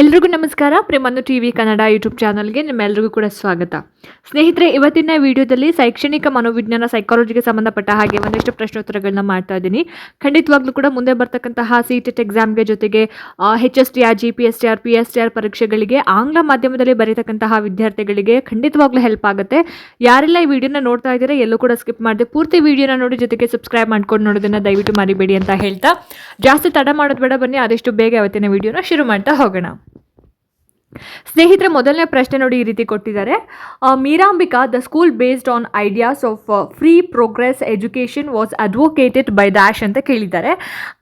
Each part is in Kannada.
ಎಲ್ರಿಗೂ ನಮಸ್ಕಾರ. ಪ್ರೇಮನ್ನು ಟಿ ವಿ ಕನ್ನಡ ಯೂಟ್ಯೂಬ್ ಚಾನಲ್ಗೆ ನಿಮ್ಮೆಲ್ಲರಿಗೂ ಕೂಡ ಸ್ವಾಗತ. ಸ್ನೇಹಿತರೆ, ಇವತ್ತಿನ ವಿಡಿಯೋದಲ್ಲಿ ಶೈಕ್ಷಣಿಕ ಮನೋವಿಜ್ಞಾನ ಸೈಕಾಲಜಿಗೆ ಸಂಬಂಧಪಟ್ಟ ಹಾಗೆ ಒಂದಷ್ಟು ಪ್ರಶ್ನೋತ್ತರಗಳನ್ನ ಮಾಡ್ತಾ ಇದ್ದೀನಿ. ಖಂಡಿತವಾಗ್ಲೂ ಕೂಡ ಮುಂದೆ ಬರ್ತಕ್ಕಂತಹ ಸಿ ಟೆಟ್ ಎಕ್ಸಾಮ್ಗೆ ಜೊತೆಗೆ H S T R G P S T R P S T R ಪರೀಕ್ಷೆಗಳಿಗೆ, ಆಂಗ್ಲ ಮಾಧ್ಯಮದಲ್ಲಿ ಬರೀತಕ್ಕಂತಹ ವಿದ್ಯಾರ್ಥಿಗಳಿಗೆ ಖಂಡಿತವಾಗ್ಲೂ ಹೆಲ್ಪ್ ಆಗುತ್ತೆ. ಯಾರೆಲ್ಲ ಈ ವಿಡಿಯೋನ ನೋಡ್ತಾ ಇದ್ದೀರಾ, ಎಲ್ಲೂ ಕೂಡ ಸ್ಕಿಪ್ ಮಾಡಿದೆ, ಪೂರ್ತಿ ವಿಡಿಯೋನ ನೋಡಿ ಜೊತೆಗೆ ಸಬ್ಸ್ಕ್ರೈಬ್ ಮಾಡ್ಕೊಂಡು ನೋಡೋದನ್ನ ದಯವಿಟ್ಟು ಮರಿಬೇಡಿ ಅಂತ ಹೇಳ್ತಾ. ಜಾಸ್ತಿ ತಡ ಮಾಡೋದು ಬೇಡ, ಬನ್ನಿ, ಆದಷ್ಟು ಬೇಗ ಇವತ್ತಿನ ವಿಡಿಯೋನ ಶುರು ಮಾಡ್ತಾ ಹೋಗೋಣ. ಸ್ನೇಹಿತರೆ, ಮೊದಲನೇ ಪ್ರಶ್ನೆ ನೋಡಿ ಈ ರೀತಿ ಕೊಟ್ಟಿದ್ದಾರೆ. Mirambika the school based on ideas of free progress education was advocated by dash ಅಂತ ಕೇಳಿದ್ದಾರೆ.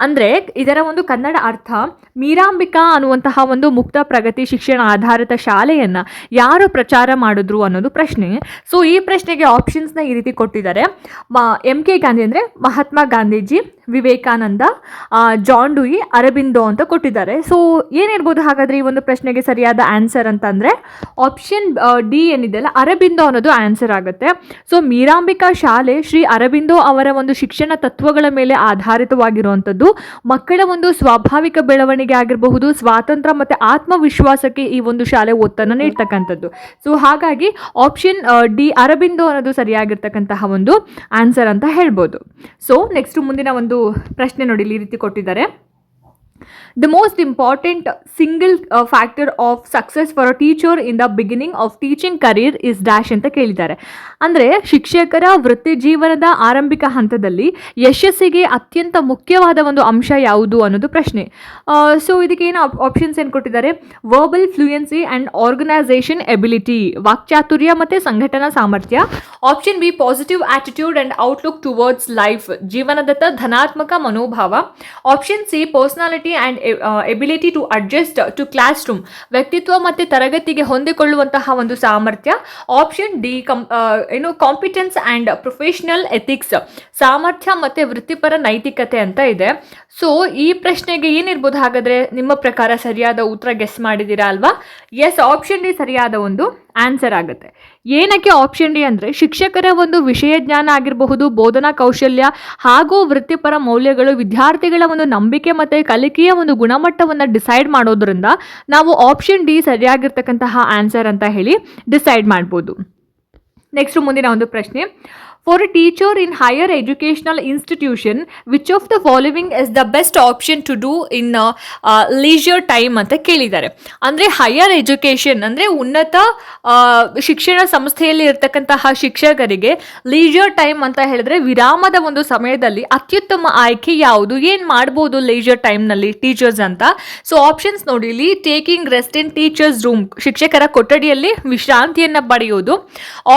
ಅಂದರೆ, ಇದರ ಒಂದು ಕನ್ನಡ ಅರ್ಥ, ಮೀರಾಂಬಿಕಾ ಅನ್ನುವಂತಹ ಒಂದು ಮುಕ್ತ ಪ್ರಗತಿ ಶಿಕ್ಷಣ ಆಧಾರಿತ ಶಾಲೆಯನ್ನು ಯಾರು ಪ್ರಚಾರ ಮಾಡಿದ್ರು ಅನ್ನೋದು ಪ್ರಶ್ನೆ. ಸೊ ಈ ಪ್ರಶ್ನೆಗೆ ಆಪ್ಷನ್ಸ್ನ ಈ ರೀತಿ ಕೊಟ್ಟಿದ್ದಾರೆ. ಮ ಎಂ ಕೆ ಗಾಂಧಿ ಅಂದರೆ ಮಹಾತ್ಮ ಗಾಂಧೀಜಿ, ವಿವೇಕಾನಂದ ಜಾನ್ ಅರಬಿಂದೋ ಅಂತ ಕೊಟ್ಟಿದ್ದಾರೆ. ಸೊ ಏನಿರ್ಬೋದು ಹಾಗಾದರೆ ಈ ಒಂದು ಪ್ರಶ್ನೆಗೆ ಸರಿಯಾದ ಆನ್ಸರ್ ಅಂತಂದರೆ ಆಪ್ಷನ್ ಡಿ ಏನಿದೆಯಲ್ಲ ಅರಬಿಂದೋ ಅನ್ನೋದು ಆನ್ಸರ್ ಆಗುತ್ತೆ. ಸೊ, ಮೀರಾಂಬಿಕಾ ಶಾಲೆ ಶ್ರೀ ಅರಬಿಂದೋ ಅವರ ಒಂದು ಶಿಕ್ಷಣ ತತ್ವಗಳ ಮೇಲೆ ಆಧಾರಿತವಾಗಿರುವಂಥದ್ದು. ಮಕ್ಕಳ ಒಂದು ಸ್ವಾಭಾವಿಕ ಬೆಳವಣಿಗೆ ಆಗಿರಬಹುದು, ಸ್ವಾತಂತ್ರ್ಯ ಮತ್ತು ಆತ್ಮವಿಶ್ವಾಸಕ್ಕೆ ಈ ಒಂದು ಶಾಲೆ ಒತ್ತನ್ನು ನೀಡ್ತಕ್ಕಂಥದ್ದು. ಸೊ, ಹಾಗಾಗಿ ಆಪ್ಷನ್ ಡಿ ಅರಬಿಂದೋ ಅನ್ನೋದು ಸರಿಯಾಗಿರ್ತಕ್ಕಂತಹ ಒಂದು ಆನ್ಸರ್ ಅಂತ ಹೇಳ್ಬೋದು. ಸೊ, ನೆಕ್ಸ್ಟ್ ಮುಂದಿನ ಒಂದು ಪ್ರಶ್ನೆ ನೋಡಿ ಈ ರೀತಿ ಕೊಟ್ಟಿದ್ದಾರೆ. The most important single factor of success for a teacher in the beginning of teaching career is dash ಅಂತ ಕೇಳಿದ್ದಾರೆ. ಅಂದರೆ ಶಿಕ್ಷಕರ ವೃತ್ತಿ ಜೀವನದ ಆರಂಭಿಕ ಹಂತದಲ್ಲಿ ಯಶಸ್ಸಿಗೆ ಅತ್ಯಂತ ಮುಖ್ಯವಾದ ಒಂದು ಅಂಶ ಯಾವುದು ಅನ್ನೋದು ಪ್ರಶ್ನೆ. ಸೊ ಇದಕ್ಕೆ ಏನು ಆಪ್ಷನ್ಸ್ ಏನು ಕೊಟ್ಟಿದ್ದಾರೆ? Verbal fluency and organisation ability ವಾಕ್ಚಾತುರ್ಯ ಮತ್ತು ಸಂಘಟನಾ ಸಾಮರ್ಥ್ಯ. Option B positive attitude and outlook towards life ಜೀವನದತ್ತ ಧನಾತ್ಮಕ ಮನೋಭಾವ. Option C personality and ability to adjust to classroom ವ್ಯಕ್ತಿತ್ವ ಮತ್ತು ತರಗತಿಗೆ ಹೊಂದಿಕೊಳ್ಳುವಂತಹ ಒಂದು ಸಾಮರ್ಥ್ಯ ಆಪ್ಷನ್ ಡಿ ಕಂ ಏನು ಕಾಂಪಿಟೆನ್ಸ್ ಆ್ಯಂಡ್ ಪ್ರೊಫೆಷನಲ್ ಎಥಿಕ್ಸ್ ಸಾಮರ್ಥ್ಯ ಮತ್ತು ವೃತ್ತಿಪರ ನೈತಿಕತೆ ಅಂತ ಇದೆ. ಸೊ ಈ ಪ್ರಶ್ನೆಗೆ ಏನಿರ್ಬೋದು ಹಾಗಾದರೆ ನಿಮ್ಮ ಪ್ರಕಾರ ಸರಿಯಾದ ಉತ್ತರ ಗೆಸ್ ಮಾಡಿದ್ದೀರಾ ಅಲ್ವಾ? ಎಸ್ ಆಪ್ಷನ್ ಡಿ ಸರಿಯಾದ ಒಂದು. ಆನ್ಸರ್ ಆಗುತ್ತೆ. ಏನಕ್ಕೆ ಆಪ್ಷನ್ ಡಿ ಅಂದರೆ ಶಿಕ್ಷಕರ ಒಂದು ವಿಷಯ ಜ್ಞಾನ ಆಗಿರಬಹುದು, ಬೋಧನಾ ಕೌಶಲ್ಯ ಹಾಗೂ ವೃತ್ತಿಪರ ಮೌಲ್ಯಗಳು ವಿದ್ಯಾರ್ಥಿಗಳ ಒಂದು ನಂಬಿಕೆ ಮತ್ತು ಕಲಿಕೆಯ ಒಂದು ಗುಣಮಟ್ಟವನ್ನು ಡಿಸೈಡ್ ಮಾಡೋದ್ರಿಂದ ನಾವು ಆಪ್ಷನ್ ಡಿ ಸರಿಯಾಗಿರ್ತಕ್ಕಂತಹ ಆನ್ಸರ್ ಅಂತ ಹೇಳಿ ಡಿಸೈಡ್ ಮಾಡ್ಬೋದು. ನೆಕ್ಸ್ಟ್ ಮುಂದಿನ ಒಂದು ಪ್ರಶ್ನೆ. For a teacher in higher educational institution which of the following is the best option to do in leisure time ಅಂತ ಕೇಳಿದ್ದಾರೆ. ಅಂದರೆ ಹೈಯರ್ ಎಜುಕೇಷನ್ ಅಂದರೆ ಉನ್ನತ ಶಿಕ್ಷಣ ಸಂಸ್ಥೆಯಲ್ಲಿ ಇರ್ತಕ್ಕಂತಹ ಶಿಕ್ಷಕರಿಗೆ ಲೀಜರ್ ಟೈಮ್ ಅಂತ ಹೇಳಿದ್ರೆ ವಿರಾಮದ ಒಂದು ಸಮಯದಲ್ಲಿ ಅತ್ಯುತ್ತಮ ಆಯ್ಕೆ ಯಾವುದು? ಏನು ಮಾಡ್ಬೋದು ಲೀಜರ್ ಟೈಮ್ನಲ್ಲಿ ಟೀಚರ್ಸ್ ಅಂತ? ಸೊ ಆಪ್ಷನ್ಸ್ ನೋಡಿ, ಇಲ್ಲಿ taking rest in teachers room ಶಿಕ್ಷಕರ ಕೊಠಡಿಯಲ್ಲಿ ವಿಶ್ರಾಂತಿಯನ್ನು ಪಡೆಯೋದು.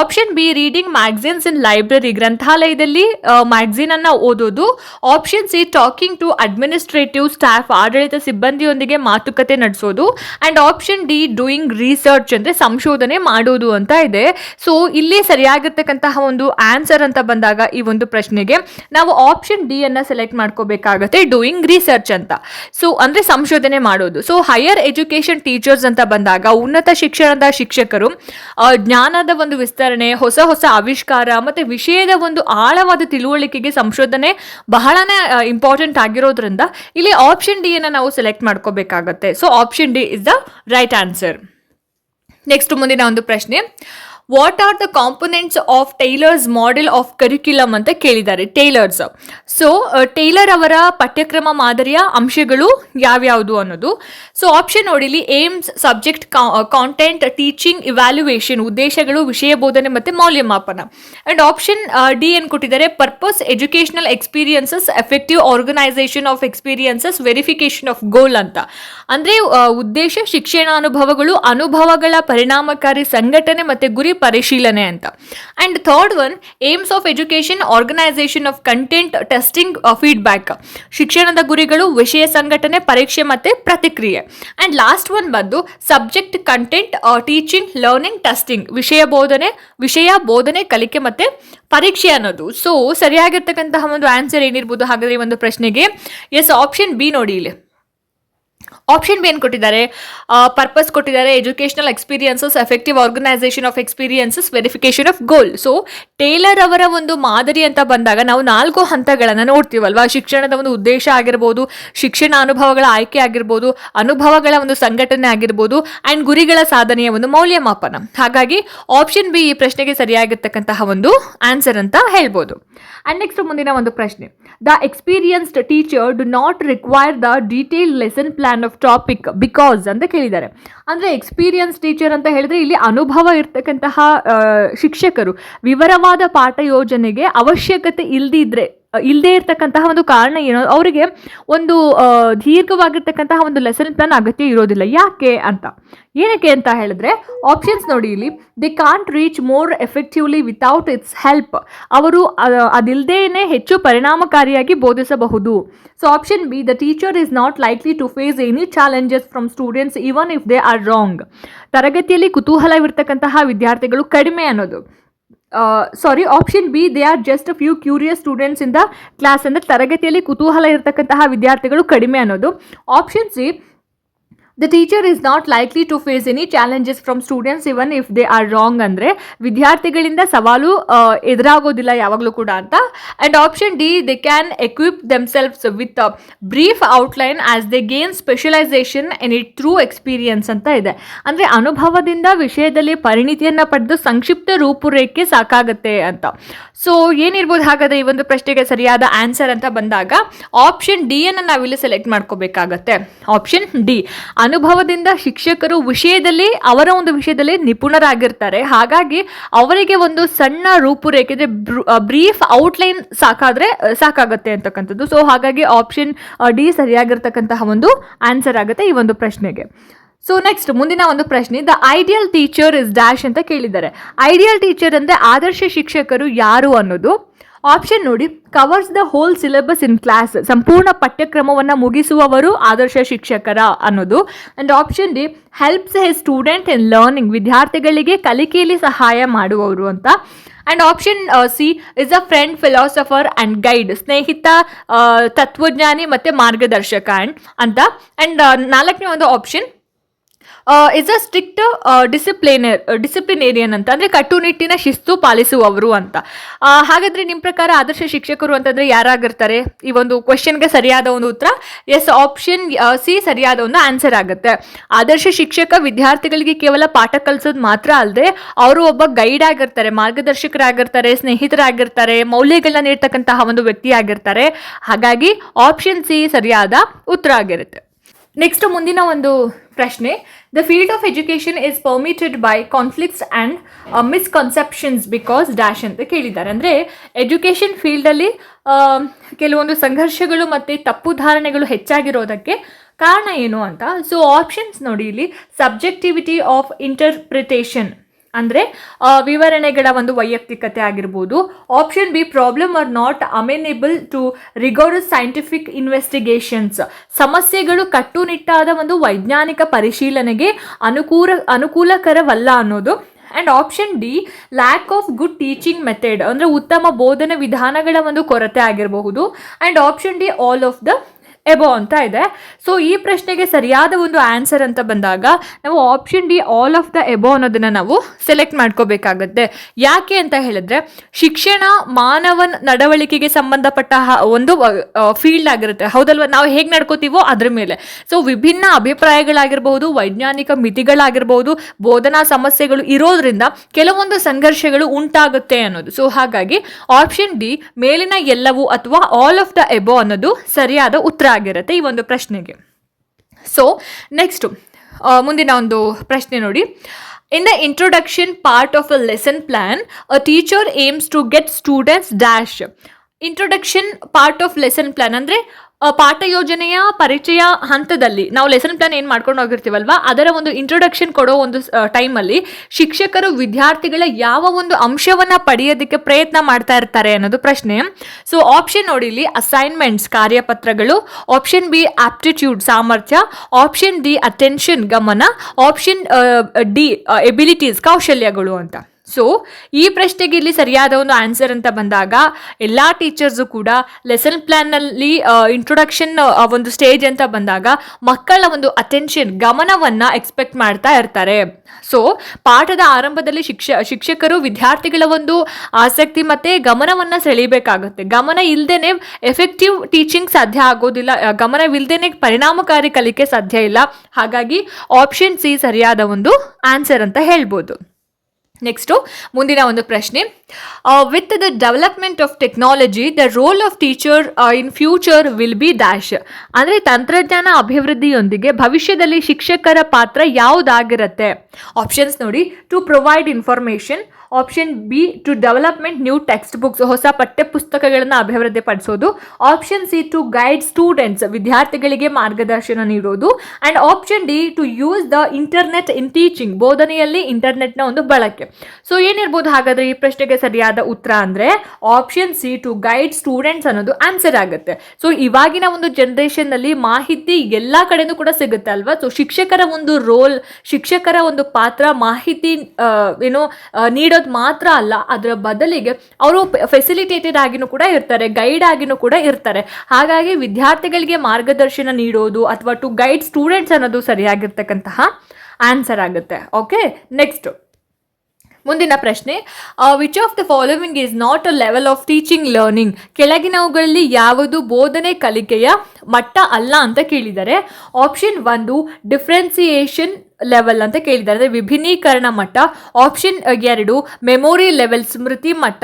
Option B reading magazines in library ಗ್ರಂಥಾಲಯದಲ್ಲಿ ಮ್ಯಾಗ್ಝಿನ್ ಅನ್ನ ಓದೋದು option C talking to administrative staff ಆಡಳಿತ ಸಿಬ್ಬಂದಿಯೊಂದಿಗೆ ಮಾತುಕತೆ ನಡೆಸೋದು and option D doing research ಅಂದ್ರೆ ಸಂಶೋಧನೆ ಮಾಡೋದು ಅಂತ ಇದೆ. ಸೊ ಇಲ್ಲಿ ಸರಿಯಾಗಿರ್ತಕ್ಕಂತಹ ಒಂದು ಆನ್ಸರ್ ಅಂತ ಬಂದಾಗ ಈ ಒಂದು ಪ್ರಶ್ನೆಗೆ, ನಾವು ಆಪ್ಷನ್ ಡಿ ಅನ್ನ ಸೆಲೆಕ್ಟ್ ಮಾಡ್ಕೋಬೇಕಾಗತ್ತೆ ಡೂಯಿಂಗ್ ರಿಸರ್ಚ್ ಅಂತ. ಸೊ ಅಂದ್ರೆ ಸಂಶೋಧನೆ ಮಾಡೋದು. ಸೊ ಹೈಯರ್ ಎಜುಕೇಶನ್ ಟೀಚರ್ಸ್ ಅಂತ ಬಂದಾಗ, ಉನ್ನತ ಶಿಕ್ಷಣದ ಶಿಕ್ಷಕರು ಜ್ಞಾನದ ಒಂದು ವಿಸ್ತರಣೆ, ಹೊಸ ಹೊಸ ಆವಿಷ್ಕಾರ, ಮತ್ತೆ ವಿಷಯದ ಒಂದು ಆಳವಾದ ತಿಳುವಳಿಕೆಗೆ ಸಂಶೋಧನೆ ಬಹಳನೇ ಇಂಪಾರ್ಟೆಂಟ್ ಆಗಿರೋದ್ರಿಂದ ಇಲ್ಲಿ ಆಪ್ಷನ್ ಡಿ ಅನ್ನ ನಾವು ಸೆಲೆಕ್ಟ್ ಮಾಡ್ಕೋಬೇಕಾಗತ್ತೆ. So option D is the right answer next ಮುಂದಿನ ಒಂದು ಪ್ರಶ್ನೆ. What are the components of Tyler's model of curriculum ಅಂತ ಕೇಳಿದ್ದಾರೆ ಟೈಲರ್ಸ್ ಸೊ ಟೈಲರ್ ಅವರ ಪಠ್ಯಕ್ರಮ ಮಾದರಿಯ ಅಂಶಗಳು ಯಾವ್ಯಾವುದು ಅನ್ನೋದು. ಸೊ ಆಪ್ಷನ್ ನೋಡಿಲಿ aims subject content teaching evaluation ಉದ್ದೇಶಗಳು, ವಿಷಯ ಬೋಧನೆ ಮತ್ತು ಮೌಲ್ಯಮಾಪನ. ಆ್ಯಂಡ್ ಆಪ್ಷನ್ ಡಿ ಏನು ಕೊಟ್ಟಿದ್ದಾರೆ purpose educational experiences effective organisation of experiences verification of goal ಅಂತ. ಅಂದರೆ ಉದ್ದೇಶ, ಶಿಕ್ಷಣಾನುಭವಗಳು, ಅನುಭವಗಳ ಪರಿಣಾಮಕಾರಿ ಸಂಘಟನೆ ಮತ್ತು ಗುರಿ ಪರಿಶೀಲನೆ ಅಂತ. And third one aims of education organisation of content testing feedback ಶಿಕ್ಷಣದ ಗುರಿಗಳು, ವಿಷಯ ಸಂಘಟನೆ, ಪರೀಕ್ಷೆ ಮತ್ತು ಪ್ರತಿಕ್ರಿಯೆ. ಆ್ಯಂಡ್ ಲಾಸ್ಟ್ ಒನ್ ಬಂದು subject content teaching learning testing ವಿಷಯ ಬೋಧನೆ ವಿಷಯ ಬೋಧನೆ, ಕಲಿಕೆ ಮತ್ತು ಪರೀಕ್ಷೆ ಅನ್ನೋದು. ಸೊ ಸರಿಯಾಗಿರ್ತಕ್ಕಂತಹ ಒಂದು ಆನ್ಸರ್ ಏನಿರ್ಬೋದು ಹಾಗಾದ್ರೆ ಒಂದು ಪ್ರಶ್ನೆಗೆ? ಎಸ್ ಆಪ್ಷನ್ ಬಿ ನೋಡಿ ಇಲ್ಲಿ. ಆಪ್ಷನ್ ಬಿ ಏನು ಕೊಟ್ಟಿದ್ದಾರೆ? ಪರ್ಪಸ್ ಕೊಟ್ಟಿದ್ದಾರೆ educational experiences effective organisation of experiences verification of goal so Tyler ಅವರ ಒಂದು ಮಾದರಿ ಅಂತ ಬಂದಾಗ ನಾವು ನಾಲ್ಕು ಹಂತಗಳನ್ನು ನೋಡ್ತೀವಲ್ವಾ? ಶಿಕ್ಷಣದ ಒಂದು ಉದ್ದೇಶ ಆಗಿರ್ಬೋದು, ಶಿಕ್ಷಣ ಅನುಭವಗಳ ಆಯ್ಕೆ ಆಗಿರ್ಬೋದು, ಅನುಭವಗಳ ಒಂದು ಸಂಘಟನೆ ಆಗಿರ್ಬೋದು ಆ್ಯಂಡ್ ಗುರಿಗಳ ಸಾಧನೆಯ ಒಂದು ಮೌಲ್ಯಮಾಪನ. ಹಾಗಾಗಿ ಆಪ್ಷನ್ ಬಿ ಈ ಪ್ರಶ್ನೆಗೆ ಸರಿಯಾಗಿರ್ತಕ್ಕಂತಹ ಒಂದು ಆನ್ಸರ್ ಅಂತ ಹೇಳ್ಬೋದು. ಆ್ಯಂಡ್ ನೆಕ್ಸ್ಟ್ ಮುಂದಿನ ಒಂದು ಪ್ರಶ್ನೆ. The experienced teacher do not require the detail lesson plan of topic because ಅಂತ ಕೇಳಿದ್ದಾರೆ. ಅಂದರೆ ಎಕ್ಸ್ಪೀರಿಯನ್ಸ್ ಟೀಚರ್ ಅಂತ ಹೇಳಿದ್ರೆ ಇಲ್ಲಿ ಅನುಭವ ಇರ್ತಕ್ಕಂತಹ ಶಿಕ್ಷಕರು ವಿವರವಾದ ಪಾಠ ಯೋಜನೆಗೆ ಅವಶ್ಯಕತೆ ಇಲ್ದಿದ್ರೆ ಇಲ್ಲದೇ ಇರತಕ್ಕಂತಹ ಒಂದು ಕಾರಣ ಏನೋ, ಅವರಿಗೆ ಒಂದು ದೀರ್ಘವಾಗಿರ್ತಕ್ಕಂತಹ ಒಂದು ಲೆಸನ್ ಪ್ಲಾನ್ ಅಗತ್ಯ ಇರೋದಿಲ್ಲ. ಯಾಕೆ ಅಂತ? ಏನಕ್ಕೆ ಅಂತ ಹೇಳಿದ್ರೆ ಆಪ್ಷನ್ಸ್ ನೋಡಿ ಇಲ್ಲಿ. The can't reach more effectively without its help ಅವರು ಅದಿಲ್ಲದೇನೆ ಹೆಚ್ಚು ಪರಿಣಾಮಕಾರಿಯಾಗಿ ಬೋಧಿಸಬಹುದು. So option B the teacher is not likely to face any challenges from students even if they are wrong ತರಗತಿಯಲ್ಲಿ ಕುತೂಹಲವಿರ್ತಕ್ಕಂತಹ ವಿದ್ಯಾರ್ಥಿಗಳು ಕಡಿಮೆ ಅನ್ನೋದು. Sorry option B they are just few curious students in the class ಅಂದರೆ ತರಗತಿಯಲ್ಲಿ ಕುತೂಹಲ ಇರತಕ್ಕಂತಹ ವಿದ್ಯಾರ್ಥಿಗಳು ಕಡಿಮೆ ಅನ್ನೋದು. Option C the teacher is not likely to face any challenges from students even if they are wrong ಅಂದರೆ. ವಿದ್ಯಾರ್ಥಿಗಳಿಂದ ಸವಾಲು ಎದುರಾಗೋದಿಲ್ಲ ಯಾವಾಗಲೂ ಕೂಡ ಅಂತ. And option D they can equip themselves with brief outline as they gain specialisation in it through experience ಅಂತ ಇದೆ. ಅಂದರೆ ಅನುಭವದಿಂದ ವಿಷಯದಲ್ಲಿ ಪರಿಣಿತಿಯನ್ನು ಪಡೆದು ಸಂಕ್ಷಿಪ್ತ ರೂಪುರೇಖೆ ಸಾಕಾಗತ್ತೆ ಅಂತ. ಸೊ ಏನಿರ್ಬೋದು ಹಾಗಾದರೆ ಈ ಒಂದು ಪ್ರಶ್ನೆಗೆ ಸರಿಯಾದ ಆನ್ಸರ್ ಅಂತ ಬಂದಾಗ ಆಪ್ಷನ್ ಡಿ ಅನ್ನು ನಾವಿಲ್ಲಿ ಸೆಲೆಕ್ಟ್ ಮಾಡ್ಕೋಬೇಕಾಗತ್ತೆ. ಆಪ್ಷನ್ ಡಿ ಅನುಭವದಿಂದ ಶಿಕ್ಷಕರು ವಿಷಯದಲ್ಲಿ, ಅವರ ಒಂದು ವಿಷಯದಲ್ಲಿ ನಿಪುಣರಾಗಿರ್ತಾರೆ. ಹಾಗಾಗಿ ಅವರಿಗೆ ಒಂದು ಸಣ್ಣ ರೂಪುರೇಖೆ ಅಂದರೆ ಬ್ರೀಫ್ ಔಟ್ಲೈನ್ ಸಾಕಾದ್ರೆ ಸಾಕಾಗುತ್ತೆ ಅಂತಕ್ಕಂಥದ್ದು. ಸೊ, ಹಾಗಾಗಿ ಆಪ್ಷನ್ ಡಿ ಸರಿಯಾಗಿರ್ತಕ್ಕಂತಹ ಒಂದು ಆನ್ಸರ್ ಆಗುತ್ತೆ ಈ ಒಂದು ಪ್ರಶ್ನೆಗೆ. ಸೊ, ನೆಕ್ಸ್ಟ್ ಮುಂದಿನ ಒಂದು ಪ್ರಶ್ನೆ, the ideal teacher is dash ಅಂತ ಕೇಳಿದ್ದಾರೆ. ಐಡಿಯಲ್ ಟೀಚರ್ ಅಂದರೆ ಆದರ್ಶ ಶಿಕ್ಷಕರು ಯಾರು ಅನ್ನೋದು? ಆಪ್ಷನ್ ನೋಡಿ covers the whole syllabus in class ಸಂಪೂರ್ಣ ಪಠ್ಯಕ್ರಮವನ್ನು ಮುಗಿಸುವವರು ಆದರ್ಶ ಶಿಕ್ಷಕರ ಅನ್ನೋದು. And option D helps he student in learning ವಿದ್ಯಾರ್ಥಿಗಳಿಗೆ ಕಲಿಕೆಯಲ್ಲಿ ಸಹಾಯ ಮಾಡುವವರು ಅಂತ. And option C is a friend philosopher and guide ಸ್ನೇಹಿತ ತತ್ವಜ್ಞಾನಿ ಮತ್ತು ಮಾರ್ಗದರ್ಶಕ ಆ್ಯಂಡ್ ಅಂತ. ಆ್ಯಂಡ್ ನಾಲ್ಕನೇ ಒಂದು option is a strict discipliner disciplinarian ಅಂತ. ಅಂದರೆ ಕಟ್ಟುನಿಟ್ಟಿನ ಶಿಸ್ತು ಪಾಲಿಸುವವರು ಅಂತ. ಹಾಗಾದರೆ ನಿಮ್ಮ ಪ್ರಕಾರ ಆದರ್ಶ ಶಿಕ್ಷಕರು ಅಂತಂದರೆ ಯಾರಾಗಿರ್ತಾರೆ? ಈ ಒಂದು ಕ್ವಶನ್ಗೆ ಸರಿಯಾದ ಒಂದು ಉತ್ತರ? ಎಸ್ ಆಪ್ಷನ್ ಸಿ ಸರಿಯಾದ ಒಂದು ಆನ್ಸರ್ ಆಗುತ್ತೆ. ಆದರ್ಶ ಶಿಕ್ಷಕ ವಿದ್ಯಾರ್ಥಿಗಳಿಗೆ ಕೇವಲ ಪಾಠ ಕಲಿಸೋದು ಮಾತ್ರ ಅಲ್ಲದೆ ಅವರು ಒಬ್ಬ ಗೈಡ್ ಆಗಿರ್ತಾರೆ, ಮಾರ್ಗದರ್ಶಕರಾಗಿರ್ತಾರೆ, ಸ್ನೇಹಿತರಾಗಿರ್ತಾರೆ, ಮೌಲ್ಯಗಳನ್ನ ನೀಡ್ತಕ್ಕಂತಹ ಒಂದು ವ್ಯಕ್ತಿ ಆಗಿರ್ತಾರೆ. ಹಾಗಾಗಿ ಆಪ್ಷನ್ ಸಿ ಸರಿಯಾದ ಉತ್ತರ ಆಗಿರುತ್ತೆ. ನೆಕ್ಸ್ಟ್ ಮುಂದಿನ ಒಂದು ಪ್ರಶ್ನೆ. The field of education is permitted by conflicts and misconceptions because dash ಅಂತ ಕೇಳಿದ್ದಾರೆ. ಅಂದರೆ ಎಜುಕೇಷನ್ ಫೀಲ್ಡಲ್ಲಿ ಕೆಲವೊಂದು ಸಂಘರ್ಷಗಳು ಮತ್ತು ತಪ್ಪು ಧಾರಣೆಗಳು ಹೆಚ್ಚಾಗಿರೋದಕ್ಕೆ ಕಾರಣ ಏನು ಅಂತ? ಸೊ ಆಪ್ಷನ್ಸ್ ನೋಡಿ ಇಲ್ಲಿ. ಸಬ್ಜೆಕ್ಟಿವಿಟಿ ಆಫ್ ಇಂಟರ್ಪ್ರಿಟೇಷನ್ ಅಂದರೆ ವಿವರಣೆಗಳ ಒಂದು ವೈಯಕ್ತಿಕತೆ ಆಗಿರ್ಬೋದು. Option B problem are not amenable to rigorous scientific investigations ಸಮಸ್ಯೆಗಳು ಕಟ್ಟುನಿಟ್ಟಾದ ಒಂದು ವೈಜ್ಞಾನಿಕ ಪರಿಶೀಲನೆಗೆ ಅನುಕೂಲ ಅನುಕೂಲಕರವಲ್ಲ ಅನ್ನೋದು. And option D lack of good teaching method ಅಂದರೆ ಉತ್ತಮ ಬೋಧನೆ ವಿಧಾನಗಳ ಒಂದು ಕೊರತೆ ಆಗಿರಬಹುದು. And option D all of the above ಅಂತ ಇದೆ. ಸೊ ಈ ಪ್ರಶ್ನೆಗೆ ಸರಿಯಾದ ಒಂದು ಆನ್ಸರ್ ಅಂತ ಬಂದಾಗ, ನಾವು option D all of the above ಅನ್ನೋದನ್ನು ನಾವು ಸೆಲೆಕ್ಟ್ ಮಾಡ್ಕೋಬೇಕಾಗತ್ತೆ. ಯಾಕೆ ಅಂತ ಹೇಳಿದ್ರೆ, ಶಿಕ್ಷಣ ಮಾನವನ ನಡವಳಿಕೆಗೆ ಸಂಬಂಧಪಟ್ಟ ಒಂದು ಫೀಲ್ಡ್ ಆಗಿರುತ್ತೆ. ಹೌದಲ್ವಾ? ನಾವು ಹೇಗೆ ನಡ್ಕೋತೀವೋ ಅದ್ರ ಮೇಲೆ. ಸೊ ವಿಭಿನ್ನ ಅಭಿಪ್ರಾಯಗಳಾಗಿರಬಹುದು, ವೈಜ್ಞಾನಿಕ ಮಿತಿಗಳಾಗಿರ್ಬಹುದು, ಬೋಧನಾ ಸಮಸ್ಯೆಗಳು ಇರೋದ್ರಿಂದ ಕೆಲವೊಂದು ಸಂಘರ್ಷಗಳು ಉಂಟಾಗುತ್ತೆ ಅನ್ನೋದು. ಸೊ ಹಾಗಾಗಿ ಆಪ್ಷನ್ ಡಿ ಮೇಲಿನ ಎಲ್ಲವೂ ಅಥವಾ ಆಲ್ ಆಫ್ ದ ಎಬೋ ಅನ್ನೋದು ಸರಿಯಾದ ಉತ್ತರ ಆಗಿರುತ್ತೆ ಈ ಒಂದು ಪ್ರಶ್ನೆಗೆ. ಸೊ ನೆಕ್ಸ್ಟು ಮುಂದಿನ ಒಂದು ಪ್ರಶ್ನೆ ನೋಡಿ. In the introduction part of a lesson plan a teacher aims to get students dash introduction part of lesson plan ಅಂದರೆ ಪಾಠ ಯೋಜನೆಯ ಪರಿಚಯ ಹಂತದಲ್ಲಿ ನಾವು ಲೆಸನ್ ಪ್ಲಾನ್ ಏನು ಮಾಡ್ಕೊಂಡು ಹೋಗಿರ್ತೀವಲ್ವಾ? ಅದರ ಒಂದು ಇಂಟ್ರೊಡಕ್ಷನ್ ಕೊಡೋ ಒಂದು ಟೈಮಲ್ಲಿ ಶಿಕ್ಷಕರು ವಿದ್ಯಾರ್ಥಿಗಳ ಯಾವ ಒಂದು ಅಂಶವನ್ನು ಪಡೆಯೋದಕ್ಕೆ ಪ್ರಯತ್ನ ಮಾಡ್ತಾ ಇರ್ತಾರೆ ಅನ್ನೋದು ಪ್ರಶ್ನೆ. ಸೊ ಆಪ್ಷನ್ ನೋಡಿ ಇಲ್ಲಿ ಅಸೈನ್ಮೆಂಟ್ಸ್ ಕಾರ್ಯಪತ್ರಗಳು ಆಪ್ಷನ್ ಬಿ ಆಪ್ಟಿಟ್ಯೂಡ್ ಸಾಮರ್ಥ್ಯ ಆಪ್ಷನ್ ಡಿ ಅಟೆನ್ಷನ್ ಗಮನ ಆಪ್ಷನ್ ಡಿ ಎಬಿಲಿಟೀಸ್ ಕೌಶಲ್ಯಗಳು ಅಂತ. ಸೊ ಈ ಪ್ರಶ್ನೆಗೆ ಇಲ್ಲಿ ಸರಿಯಾದ ಒಂದು ಆನ್ಸರ್ ಅಂತ ಬಂದಾಗ, ಎಲ್ಲ ಟೀಚರ್ಸು ಕೂಡ ಲೆಸನ್ ಪ್ಲ್ಯಾನ್ನಲ್ಲಿ ಇಂಟ್ರೊಡಕ್ಷನ್ ಒಂದು ಸ್ಟೇಜ್ ಅಂತ ಬಂದಾಗ ಮಕ್ಕಳ ಒಂದು ಅಟೆನ್ಷನ್ ಗಮನವನ್ನು ಎಕ್ಸ್ಪೆಕ್ಟ್ ಮಾಡ್ತಾ ಇರ್ತಾರೆ. ಸೊ ಪಾಠದ ಆರಂಭದಲ್ಲಿ ಶಿಕ್ಷ, ಶಿಕ್ಷಕರು ವಿದ್ಯಾರ್ಥಿಗಳ ಒಂದು ಆಸಕ್ತಿ ಮತ್ತು ಗಮನವನ್ನು ಸೆಳೀಬೇಕಾಗುತ್ತೆ. ಗಮನ ಇಲ್ಲದೇ ಎಫೆಕ್ಟಿವ್ ಟೀಚಿಂಗ್ ಸಾಧ್ಯ ಆಗೋದಿಲ್ಲ ಗಮನವಿಲ್ಲದೇ ಪರಿಣಾಮಕಾರಿ ಕಲಿಕೆ ಸಾಧ್ಯ ಇಲ್ಲ. ಹಾಗಾಗಿ ಆಪ್ಷನ್ ಸಿ ಸರಿಯಾದ ಒಂದು ಆನ್ಸರ್ ಅಂತ ಹೇಳ್ಬೋದು. ನೆಕ್ಸ್ಟು ಮುಂದಿನ ಒಂದು ಪ್ರಶ್ನೆ. With the development of technology the role of teacher in future will be dash ಅಂದರೆ ತಂತ್ರಜ್ಞಾನ ಅಭಿವೃದ್ಧಿಯೊಂದಿಗೆ ಭವಿಷ್ಯದಲ್ಲಿ ಶಿಕ್ಷಕರ ಪಾತ್ರ ಯಾವುದಾಗಿರುತ್ತೆ? ಆಪ್ಷನ್ಸ್ ನೋಡಿ. To provide information option B to development new text books ಹೊಸ ಪಠ್ಯ ಪುಸ್ತಕಗಳನ್ನು ಅಭಿವೃದ್ಧಿಪಡಿಸೋದು. Option C to guide students ವಿದ್ಯಾರ್ಥಿಗಳಿಗೆ ಮಾರ್ಗದರ್ಶನ ನೀಡೋದು. And option D to use the internet in teaching ಬೋಧನೆಯಲ್ಲಿ ಇಂಟರ್ನೆಟ್ನ ಒಂದು ಬಳಕೆ. ಸೊ ಏನಿರ್ಬೋದು ಹಾಗಾದರೆ ಈ ಪ್ರಶ್ನೆಗೆ ಸರಿಯಾದ ಉತ್ತರ ಅಂದರೆ option C to guide students ಅನ್ನೋದು ಆನ್ಸರ್ ಆಗುತ್ತೆ. ಸೊ ಇವಾಗಿನ ಒಂದು ಜನ್ರೇಷನ್ನಲ್ಲಿ ಮಾಹಿತಿ ಎಲ್ಲ ಕಡೆನೂ ಕೂಡ ಸಿಗುತ್ತೆ ಅಲ್ವಾ? ಸೊ ಶಿಕ್ಷಕರ ಒಂದು ರೋಲ್ ಶಿಕ್ಷಕರ ಒಂದು ಪಾತ್ರ ಮಾಹಿತಿ ಏನು ಆ, ಮಾತ್ರ ಅಲ್ಲ, ಅದರ ಬದಲಿಗೆ ಅವರು ಫೆಸಿಲಿಟೇಟೆಡ್ ಆಗಿನೂ ಕೂಡ ಇರ್ತಾರೆ ಗೈಡ್ ಆಗಿನೂ ಕೂಡ ಇರ್ತಾರೆ. ಹಾಗಾಗಿ ವಿದ್ಯಾರ್ಥಿಗಳಿಗೆ ಮಾರ್ಗದರ್ಶನ ನೀಡೋದು ಅಥವಾ ಟು ಗೈಡ್ ಸ್ಟೂಡೆಂಟ್ಸ್ ಅನ್ನೋದು ಸರಿಯಾಗಿರ್ತಕ್ಕಂತಹ ಆನ್ಸರ್ ಆಗುತ್ತೆ. ಓಕೆ ನೆಕ್ಸ್ಟ್ ಮುಂದಿನ ಪ್ರಶ್ನೆ. Which of the following is not a level of teaching learning ಕೆಳಗಿನವುಗಳಲ್ಲಿ ಯಾವುದು ಬೋಧನೆ ಕಲಿಕೆಯ ಮಟ್ಟ ಅಲ್ಲ ಅಂತ ಕೇಳಿದರೆ ಆಪ್ಷನ್ ಒಂದು ಡಿಫ್ರೆನ್ಸಿಯೇಷನ್ ಲೆವೆಲ್ ಅಂತ ಕೇಳಿದ್ದಾರೆ. ಅಂದರೆ ವಿಭಿನ್ನೀಕರಣ ಮಟ್ಟ ಆಪ್ಷನ್ ಎರಡು ಮೆಮೊರಿ ಲೆವೆಲ್ ಸ್ಮೃತಿ ಮಟ್ಟ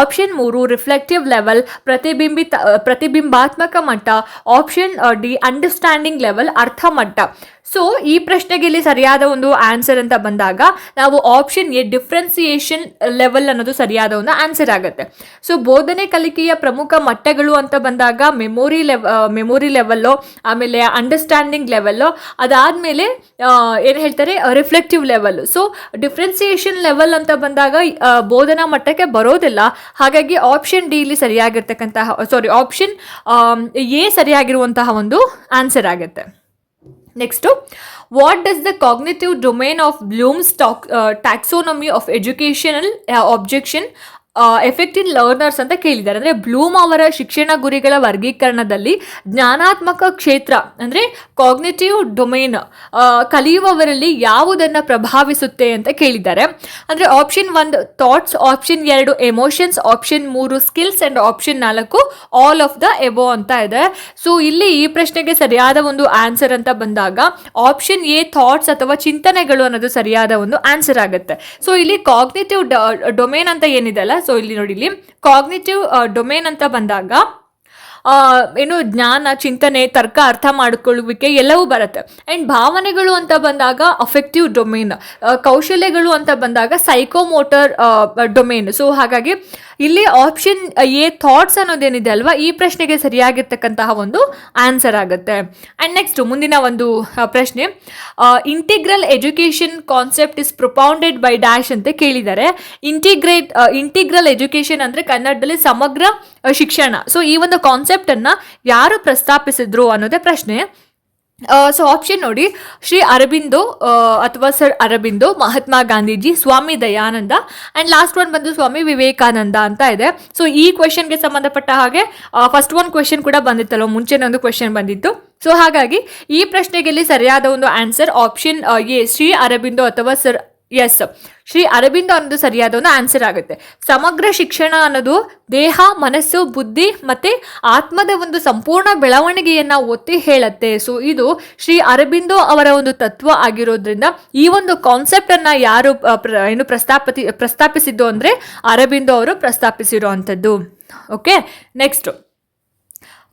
ಆಪ್ಷನ್ ಮೂರು ರಿಫ್ಲೆಕ್ಟಿವ್ ಲೆವೆಲ್ ಪ್ರತಿಬಿಂಬಿತ, ಪ್ರತಿಬಿಂಬಾತ್ಮಕ ಮಟ್ಟ ಆಪ್ಷನ್ ಡಿ ಅಂಡರ್ಸ್ಟ್ಯಾಂಡಿಂಗ್ ಲೆವೆಲ್ ಅರ್ಥ ಮಟ್ಟ. ಸೊ ಈ ಪ್ರಶ್ನೆಗೆ ಇಲ್ಲಿ ಸರಿಯಾದ ಒಂದು ಆನ್ಸರ್ ಅಂತ ಬಂದಾಗ, ನಾವು ಆಪ್ಷನ್ ಎ ಡಿಫ್ರೆನ್ಸಿಯೇಷನ್ ಲೆವೆಲ್ ಅನ್ನೋದು ಸರಿಯಾದ ಒಂದು ಆನ್ಸರ್ ಆಗುತ್ತೆ. ಸೊ ಬೋಧನೆ ಕಲಿಕೆಯ ಪ್ರಮುಖ ಮಟ್ಟಗಳು ಅಂತ ಬಂದಾಗ ಮೆಮೊರಿ ಲೆವ ಮೆಮೊರಿ ಲೆವೆಲ್ಲೋ ಆಮೇಲೆ ಅಂಡರ್ಸ್ಟ್ಯಾಂಡಿಂಗ್ ಲೆವೆಲ್ಲು ಅದಾದಮೇಲೆ ಏನು ಹೇಳ್ತಾರೆ reflective level so differentiation level ಅಂತ ಬಂದಾಗ ಬೋಧನಾ ಮಟ್ಟಕ್ಕೆ ಬರೋದಿಲ್ಲ. ಹಾಗಾಗಿ ಆಪ್ಷನ್ ಡಿ ಇಲ್ಲಿ ಸರಿಯಾಗಿರ್ತಕ್ಕಂತಹ ಸಾರಿ ಆಪ್ಷನ್ ಎ ಸರಿಯಾಗಿರುವಂತಹ ಒಂದು ಆನ್ಸರ್ ಆಗುತ್ತೆ. Next what does the cognitive domain of Bloom's talk taxonomy of educational objection effect in learners ಅಂತ ಕೇಳಿದ್ದಾರೆ. ಅಂದರೆ ಬ್ಲೂಮ್ ಅವರ ಶಿಕ್ಷಣ ಗುರಿಗಳ ವರ್ಗೀಕರಣದಲ್ಲಿ ಜ್ಞಾನಾತ್ಮಕ ಕ್ಷೇತ್ರ, ಅಂದರೆ ಕಾಗ್ನೇಟಿವ್ ಡೊಮೇನ್ ಕಲಿಯುವವರಲ್ಲಿ ಯಾವುದನ್ನು ಪ್ರಭಾವಿಸುತ್ತೆ ಅಂತ ಕೇಳಿದ್ದಾರೆ. ಅಂದರೆ ಆಪ್ಷನ್ ಒಂದು ಥಾಟ್ಸ್ ಆಪ್ಷನ್ ಎರಡು ಎಮೋಷನ್ಸ್ ಆಪ್ಷನ್ ಮೂರು ಸ್ಕಿಲ್ಸ್ ಆ್ಯಂಡ್ ಆಪ್ಷನ್ ನಾಲ್ಕು ಆಲ್ ಆಫ್ ದ ಎಬೋ ಅಂತ ಇದೆ. ಸೊ ಇಲ್ಲಿ ಈ ಪ್ರಶ್ನೆಗೆ ಸರಿಯಾದ ಒಂದು ಆನ್ಸರ್ ಅಂತ ಬಂದಾಗ ಆಪ್ಷನ್ ಎ ಥಾಟ್ಸ್ ಅಥವಾ ಚಿಂತನೆಗಳು ಅನ್ನೋದು ಸರಿಯಾದ ಒಂದು ಆನ್ಸರ್ ಆಗುತ್ತೆ. ಸೊ ಇಲ್ಲಿ ಕಾಗ್ನೇಟಿವ್ ಡೊಮೇನ್ ಅಂತ ಏನಿದೆ ಅಲ್ಲ ಸೊ ಇಲ್ಲಿ ನೋಡಿ ಇಲ್ಲಿ. ಕಾಗ್ನೇಟಿವ್ ಡೊಮೇನ್ ಅಂತ ಬಂದಾಗ ಏನು ಜ್ಞಾನ, ಚಿಂತನೆ, ತರ್ಕ ಅರ್ಥ ಮಾಡಿಕೊಳ್ಳುವಿಕೆ ಎಲ್ಲವೂ ಬರುತ್ತೆ. ಆ್ಯಂಡ್ ಭಾವನೆಗಳು ಅಂತ ಬಂದಾಗ ಅಫೆಕ್ಟಿವ್ ಡೊಮೇನ್ ಕೌಶಲ್ಯಗಳು ಅಂತ ಬಂದಾಗ ಸೈಕೋಮೋಟರ್ ಡೊಮೇನ್ ಸೊ ಹಾಗಾಗಿ ಇಲ್ಲಿ ಆಪ್ಷನ್ ಎ ಥಾಟ್ಸ್ ಅನ್ನೋದೇನಿದೆ ಅಲ್ವಾ? ಈ ಪ್ರಶ್ನೆಗೆ ಸರಿಯಾಗಿರ್ತಕ್ಕಂತಹ ಒಂದು ಆನ್ಸರ್ ಆಗುತ್ತೆ. ಆ್ಯಂಡ್ ನೆಕ್ಸ್ಟ್ ಮುಂದಿನ ಒಂದು ಪ್ರಶ್ನೆ. Integral education concept is propounded by dash ಅಂತ ಕೇಳಿದ್ದಾರೆ. ಇಂಟಿಗ್ರೇಟ್ ಇಂಟಿಗ್ರಲ್ ಎಜುಕೇಷನ್ ಅಂದರೆ ಕನ್ನಡದಲ್ಲಿ ಸಮಗ್ರ ಶಿಕ್ಷಣ. ಸೊ ಈ ಒಂದು ಕಾನ್ಸೆಪ್ಟನ್ನು ಯಾರು ಪ್ರಸ್ತಾಪಿಸಿದ್ರು ಅನ್ನೋದೇ ಪ್ರಶ್ನೆ. ಸೊ ಆಪ್ಷನ್ ನೋಡಿ, ಶ್ರೀ ಅರಬಿಂದೋ ಅಥವಾ sir Aurobindo, Mahatma Gandhiji, Swami Dayananda and last one ಬಂದು ಸ್ವಾಮಿ ವಿವೇಕಾನಂದ ಅಂತ ಇದೆ. ಸೊ ಈ ಕ್ವೆಶನ್ಗೆ ಸಂಬಂಧಪಟ್ಟ ಹಾಗೆ ಫಸ್ಟ್ ಒನ್ ಕ್ವೆಶನ್ ಕೂಡ ಬಂದಿತ್ತಲ್ಲ ಮುಂಚೆನೇ ಒಂದು ಕ್ವೆಶನ್ ಬಂದಿತ್ತು. ಸೊ ಹಾಗಾಗಿ ಈ ಪ್ರಶ್ನೆಗೆ ಸರಿಯಾದ ಒಂದು answer option A, Shri Aurobindo ಅಥವಾ ಸರ್ ಎಸ್ ಶ್ರೀ ಅರವಿಂದ ಅನ್ನೋದು ಸರಿಯಾದ ಒಂದು ಆನ್ಸರ್ ಆಗುತ್ತೆ. ಸಮಗ್ರ ಶಿಕ್ಷಣ ಅನ್ನೋದು ದೇಹ, ಮನಸ್ಸು, ಬುದ್ಧಿ ಮತ್ತು ಆತ್ಮದ ಒಂದು ಸಂಪೂರ್ಣ ಬೆಳವಣಿಗೆಯನ್ನು ಒತ್ತಿ ಹೇಳುತ್ತೆ. ಸೊ ಇದು ಶ್ರೀ ಅರಬಿಂದೋ ಅವರ ಒಂದು ತತ್ವ ಆಗಿರೋದ್ರಿಂದ ಈ ಒಂದು ಕಾನ್ಸೆಪ್ಟನ್ನು ಯಾರು ಏನು ಪ್ರಸ್ತಾಪತಿ, ಪ್ರಸ್ತಾಪಿಸಿದ್ದು ಅಂದರೆ ಅರಬಿಂದೋ ಅವರು ಪ್ರಸ್ತಾಪಿಸಿರೋ ಅಂಥದ್ದು okay next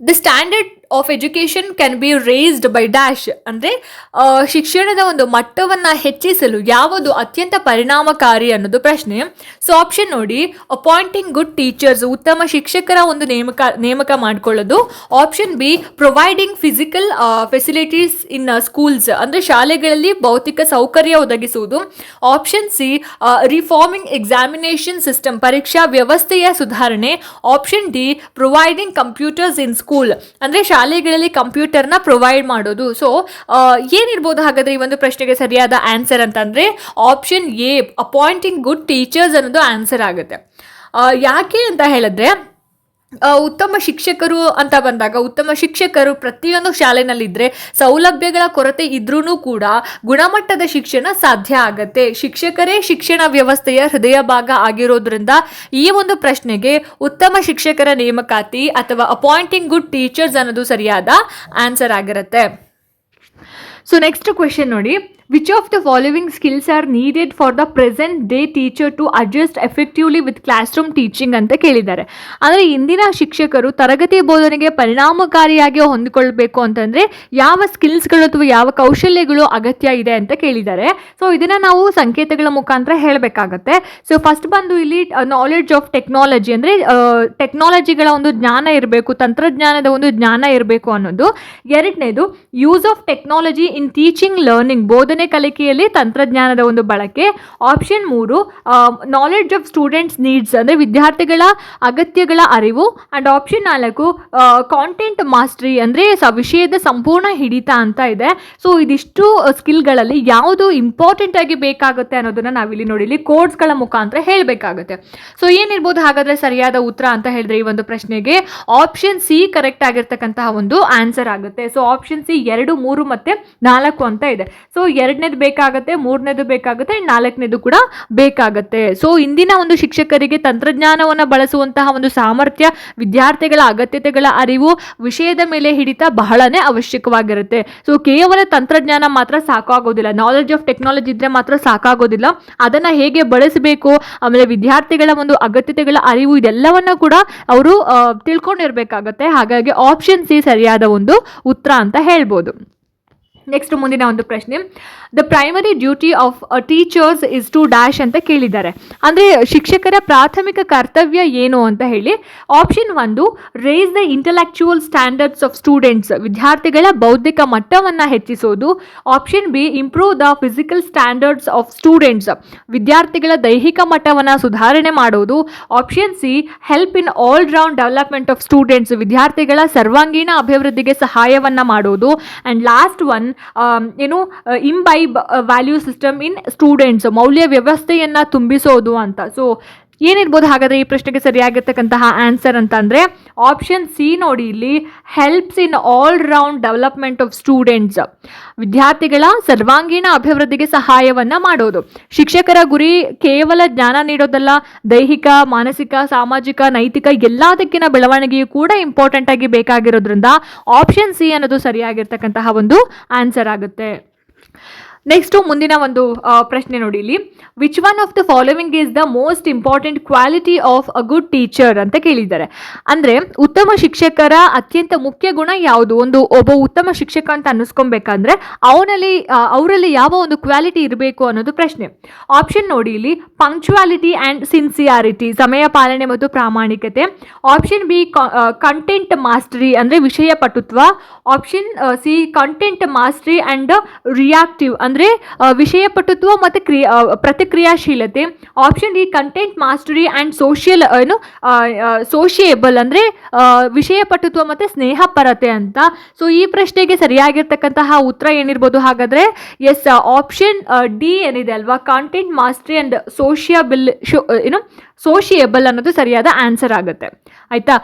the standard of education can be raised by dash ಅಂದರೆ ಶಿಕ್ಷಣದ ಒಂದು ಮಟ್ಟವನ್ನು ಹೆಚ್ಚಿಸಲು ಯಾವುದು ಅತ್ಯಂತ ಪರಿಣಾಮಕಾರಿ ಅನ್ನೋದು ಪ್ರಶ್ನೆ. ಸೊ ಆಪ್ಷನ್ ನೋಡಿ ಅಪಾಯಿಂಟಿಂಗ್ ಗುಡ್ ಟೀಚರ್ಸ್ ಉತ್ತಮ ಶಿಕ್ಷಕರ ಒಂದು ನೇಮಕ ನೇಮಕ ಮಾಡಿಕೊಳ್ಳೋದು. Option B providing physical facilities in schools ಅಂದರೆ ಶಾಲೆಗಳಲ್ಲಿ ಭೌತಿಕ ಸೌಕರ್ಯ ಒದಗಿಸುವುದು. Option C reforming examination system ಪರೀಕ್ಷಾ ವ್ಯವಸ್ಥೆಯ ಸುಧಾರಣೆ. Option D providing computers in school ಅಂದರೆ ಶಾ ಶಾಲೆಗಳಲ್ಲಿ ಕಂಪ್ಯೂಟರ್ನ ಪ್ರೊವೈಡ್ ಮಾಡೋದು. ಸೊ ಏನಿರ್ಬೋದು ಹಾಗಾದ್ರೆ ಈ ಒಂದು ಪ್ರಶ್ನೆಗೆ ಸರಿಯಾದ ಆನ್ಸರ್ ಅಂತಂದ್ರೆ option A appointing good teachers ಅನ್ನೋದು ಆನ್ಸರ್ ಆಗುತ್ತೆ. ಯಾಕೆ ಅಂತ ಹೇಳಿದ್ರೆ ಉತ್ತಮ ಶಿಕ್ಷಕರು ಅಂತ ಬಂದಾಗ, ಉತ್ತಮ ಶಿಕ್ಷಕರು ಪ್ರತಿಯೊಂದು ಶಾಲೆನಲ್ಲಿದ್ದರೆ ಸೌಲಭ್ಯಗಳ ಕೊರತೆ ಇದ್ರೂ ಕೂಡ ಗುಣಮಟ್ಟದ ಶಿಕ್ಷಣ ಸಾಧ್ಯ ಆಗತ್ತೆ. ಶಿಕ್ಷಕರೇ ಶಿಕ್ಷಣ ವ್ಯವಸ್ಥೆಯ ಹೃದಯ ಭಾಗ ಆಗಿರೋದ್ರಿಂದ ಈ ಒಂದು ಪ್ರಶ್ನೆಗೆ ಉತ್ತಮ ಶಿಕ್ಷಕರ ನೇಮಕಾತಿ ಅಥವಾ ಅಪಾಯಿಂಟಿಂಗ್ ಗುಡ್ ಟೀಚರ್ಸ್ ಅನ್ನೋದು ಸರಿಯಾದ ಆನ್ಸರ್ ಆಗಿರುತ್ತೆ. ಸೊ ನೆಕ್ಸ್ಟ್ ಕ್ವೆಶನ್ ನೋಡಿ. Which of the skills are needed for the present day teacher to adjust effectively with classroom teaching ಅಂತ ಕೇಳಿದ್ದಾರೆ. ಅಂದರೆ ಇಂದಿನ ಶಿಕ್ಷಕರು ತರಗತಿ ಬೋಧನೆಗೆ ಪರಿಣಾಮಕಾರಿಯಾಗಿ ಹೊಂದಿಕೊಳ್ಬೇಕು ಅಂತಂದರೆ ಯಾವ ಸ್ಕಿಲ್ಸ್ಗಳು ಅಥವಾ ಯಾವ ಕೌಶಲ್ಯಗಳು ಅಗತ್ಯ ಇದೆ ಅಂತ ಕೇಳಿದ್ದಾರೆ. ಸೊ ಇದನ್ನು ನಾವು ಸಂಕೇತಗಳ ಮುಖಾಂತರ ಹೇಳಬೇಕಾಗತ್ತೆ. ಸೊ ಫಸ್ಟ್ ಬಂದು ಇಲ್ಲಿ ನಾಲೆಡ್ಜ್ ಆಫ್ ಟೆಕ್ನಾಲಜಿ ಅಂದರೆ ಟೆಕ್ನಾಲಜಿಗಳ ಒಂದು ಜ್ಞಾನ ಇರಬೇಕು, ತಂತ್ರಜ್ಞಾನದ ಒಂದು ಜ್ಞಾನ ಇರಬೇಕು ಅನ್ನೋದು. ಎರಡನೇದು use of technology in teaching learning ಬೋಧನೆ ಕಲಿಕೆಯಲ್ಲಿ ತಂತ್ರಜ್ಞಾನದ ಒಂದು ಬಳಕೆ. ಆಪ್ಷನ್ ಮೂರು ನಾಲೆಡ್ಜ್ ಆಫ್ ಸ್ಟೂಡೆಂಟ್ಸ್ ನೀಡ್ಸ್ ಅಂದರೆ ವಿದ್ಯಾರ್ಥಿಗಳ ಅಗತ್ಯಗಳ ಅರಿವು. ಆ್ಯಂಡ್ ಆಪ್ಷನ್ ನಾಲ್ಕು ಕಾಂಟೆಂಟ್ ಮಾಸ್ಟ್ರಿ ಅಂದರೆ ಸ, ವಿಷಯದ ಸಂಪೂರ್ಣ ಹಿಡಿತ ಅಂತ ಇದೆ. ಸೊ ಇದಿಷ್ಟು ಸ್ಕಿಲ್ಗಳಲ್ಲಿ ಯಾವುದು ಇಂಪಾರ್ಟೆಂಟ್ ಆಗಿ ಬೇಕಾಗುತ್ತೆ ಅನ್ನೋದನ್ನ ನಾವಿಲ್ಲಿ ನೋಡಿ ಇಲ್ಲಿ ಮುಖಾಂತರ ಹೇಳಬೇಕಾಗುತ್ತೆ. ಸೊ ಏನಿರ್ಬೋದು ಹಾಗಾದ್ರೆ ಸರಿಯಾದ ಉತ್ತರ ಅಂತ ಹೇಳಿದ್ರೆ ಈ ಒಂದು ಪ್ರಶ್ನೆಗೆ. ಆಪ್ಷನ್ ಸಿ ಕರೆಕ್ಟ್ ಆಗಿರ್ತಕ್ಕಂತಹ ಒಂದು ಆನ್ಸರ್ ಆಗುತ್ತೆ. ಸೊ ಆಪ್ಷನ್ ಸಿ ಎರಡು, ಮೂರು ಮತ್ತೆ ನಾಲ್ಕು ಅಂತ ಇದೆ. ಸೊ ಎರಡನೇದು ಬೇಕಾಗುತ್ತೆ, ಮೂರನೇದು ಬೇಕಾಗುತ್ತೆ ಆ್ಯಂಡ್ ನಾಲ್ಕನೇದು ಕೂಡ ಬೇಕಾಗುತ್ತೆ. ಸೊ ಇಂದಿನ ಒಂದು ಶಿಕ್ಷಕರಿಗೆ ತಂತ್ರಜ್ಞಾನವನ್ನು ಬಳಸುವಂತಹ ಒಂದು ಸಾಮರ್ಥ್ಯ, ವಿದ್ಯಾರ್ಥಿಗಳ ಅಗತ್ಯತೆಗಳ ಅರಿವು ವಿಷಯದ ಮೇಲೆ ಹಿಡಿತ ಬಹಳನೇ ಅವಶ್ಯಕವಾಗಿರುತ್ತೆ. ಸೊ ಕೇವಲ ತಂತ್ರಜ್ಞಾನ ಮಾತ್ರ ಸಾಕಾಗೋದಿಲ್ಲ ನಾಲೆಜ್ ಆಫ್ ಟೆಕ್ನಾಲಜಿ ಇದ್ದರೆ ಮಾತ್ರ ಸಾಕಾಗೋದಿಲ್ಲ. ಅದನ್ನು ಹೇಗೆ ಬಳಸಬೇಕು, ಆಮೇಲೆ ವಿದ್ಯಾರ್ಥಿಗಳ ಒಂದು ಅಗತ್ಯತೆಗಳ ಅರಿವು ಇದೆಲ್ಲವನ್ನ ಕೂಡ ಅವರು ತಿಳ್ಕೊಂಡಿರ್ಬೇಕಾಗತ್ತೆ. ಹಾಗಾಗಿ ಆಪ್ಷನ್ ಸಿ ಸರಿಯಾದ ಒಂದು ಉತ್ತರ ಅಂತ ಹೇಳ್ಬೋದು. ನೆಕ್ಸ್ಟ್ ಮುಂದಿನ ಒಂದು ಪ್ರಶ್ನೆ. The primary duty of teachers is to dash ಅಂತ ಕೇಳಿದ್ದಾರೆ. ಅಂದರೆ ಶಿಕ್ಷಕರ ಪ್ರಾಥಮಿಕ ಕರ್ತವ್ಯ ಏನು ಅಂತ ಹೇಳಿ ಆಪ್ಷನ್ ಒಂದು raise the intellectual standards of students ವಿದ್ಯಾರ್ಥಿಗಳ ಬೌದ್ಧಿಕ ಮಟ್ಟವನ್ನು ಹೆಚ್ಚಿಸೋದು. Option B improve the physical standards of students ವಿದ್ಯಾರ್ಥಿಗಳ ದೈಹಿಕ ಮಟ್ಟವನ್ನು ಸುಧಾರಣೆ ಮಾಡೋದು. Option C help in all round development of students ವಿದ್ಯಾರ್ಥಿಗಳ ಸರ್ವಾಂಗೀಣ ಅಭಿವೃದ್ಧಿಗೆ ಸಹಾಯವನ್ನು ಮಾಡೋದು. ಆ್ಯಂಡ್ ಲಾಸ್ಟ್ ಒನ್ ಏನು imbibe value system in students ಮೌಲ್ಯ ವ್ಯವಸ್ಥೆಯನ್ನು ತುಂಬಿಸೋದು ಅಂತ. ಸೊ ಏನಿರ್ಬೋದು ಹಾಗಾದರೆ ಈ ಪ್ರಶ್ನೆಗೆ ಸರಿಯಾಗಿರ್ತಕ್ಕಂತಹ ಆನ್ಸರ್ ಅಂತ ಅಂದರೆ ಆಪ್ಷನ್ ಸಿ ನೋಡಿ ಇಲ್ಲಿ helps in all round development of students ವಿದ್ಯಾರ್ಥಿಗಳ ಸರ್ವಾಂಗೀಣ ಅಭಿವೃದ್ಧಿಗೆ ಸಹಾಯವನ್ನು ಮಾಡೋದು. ಶಿಕ್ಷಕರ ಗುರಿ ಕೇವಲ ಜ್ಞಾನ ನೀಡೋದಲ್ಲ, ದೈಹಿಕ, ಮಾನಸಿಕ, ಸಾಮಾಜಿಕ, ನೈತಿಕ ಎಲ್ಲದಕ್ಕಿನ ಬೆಳವಣಿಗೆಯು ಕೂಡ ಇಂಪಾರ್ಟೆಂಟ್ ಆಗಿ ಬೇಕಾಗಿರೋದ್ರಿಂದ ಆಪ್ಷನ್ ಸಿ ಅನ್ನೋದು ಸರಿಯಾಗಿರ್ತಕ್ಕಂತಹ ಒಂದು ಆನ್ಸರ್ ಆಗುತ್ತೆ. ನೆಕ್ಸ್ಟು ಮುಂದಿನ ಒಂದು ಪ್ರಶ್ನೆ ನೋಡಿ ಇಲ್ಲಿ. Which one of the following is the most important quality of a good teacher ಅಂತ ಕೇಳಿದ್ದಾರೆ. ಅಂದರೆ, ಉತ್ತಮ ಶಿಕ್ಷಕರ ಅತ್ಯಂತ ಮುಖ್ಯ ಗುಣ ಯಾವುದು? ಒಂದು, ಒಬ್ಬ ಉತ್ತಮ ಶಿಕ್ಷಕ ಅಂತ ಅನ್ನಿಸ್ಕೊಬೇಕಂದ್ರೆ, ಅವನಲ್ಲಿ ಅವರಲ್ಲಿ ಯಾವ ಒಂದು ಕ್ವಾಲಿಟಿ ಇರಬೇಕು ಅನ್ನೋದು ಪ್ರಶ್ನೆ. ಆಪ್ಷನ್ ನೋಡಿ ಇಲ್ಲಿ ಪಂಕ್ಚುಯಾಲಿಟಿ ಆ್ಯಂಡ್ ಸಿನ್ಸಿಯಾರಿಟಿ ಸಮಯ ಪಾಲನೆ ಮತ್ತು ಪ್ರಾಮಾಣಿಕತೆ. ಆಪ್ಷನ್ ಬಿ ಕಂಟೆಂಟ್ ಮಾಸ್ಟ್ರಿ ಅಂದರೆ ವಿಷಯ ಪಟುತ್ವ. Option C content mastery and reactive ಅಂದರೆ ವಿಷಯಪಟುತ್ವ ಮತ್ತು ಕ್ರಿಯಾ ಪ್ರತಿಕ್ರಿಯಾಶೀಲತೆ option D content mastery and social ಏನು ಸೋಷಿಯೇಬಲ್ ಅಂದರೆ ವಿಷಯ ಪಟುತ್ವ ಮತ್ತು ಸ್ನೇಹಪರತೆ ಅಂತ. ಸೊ ಈ ಪ್ರಶ್ನೆಗೆ ಸರಿಯಾಗಿರ್ತಕ್ಕಂತಹ ಉತ್ತರ ಏನಿರ್ಬೋದು ಹಾಗಾದರೆ ಎಸ್ ಆಪ್ಷನ್ ಡಿ ಏನಿದೆ ಅಲ್ವಾ? Content mastery and sociable show ಏನು ಸೋಷಿಯೇಬಲ್ ಅನ್ನೋದು ಸರಿಯಾದ ಆನ್ಸರ್ ಆಗುತ್ತೆ. ಆಯಿತಾ?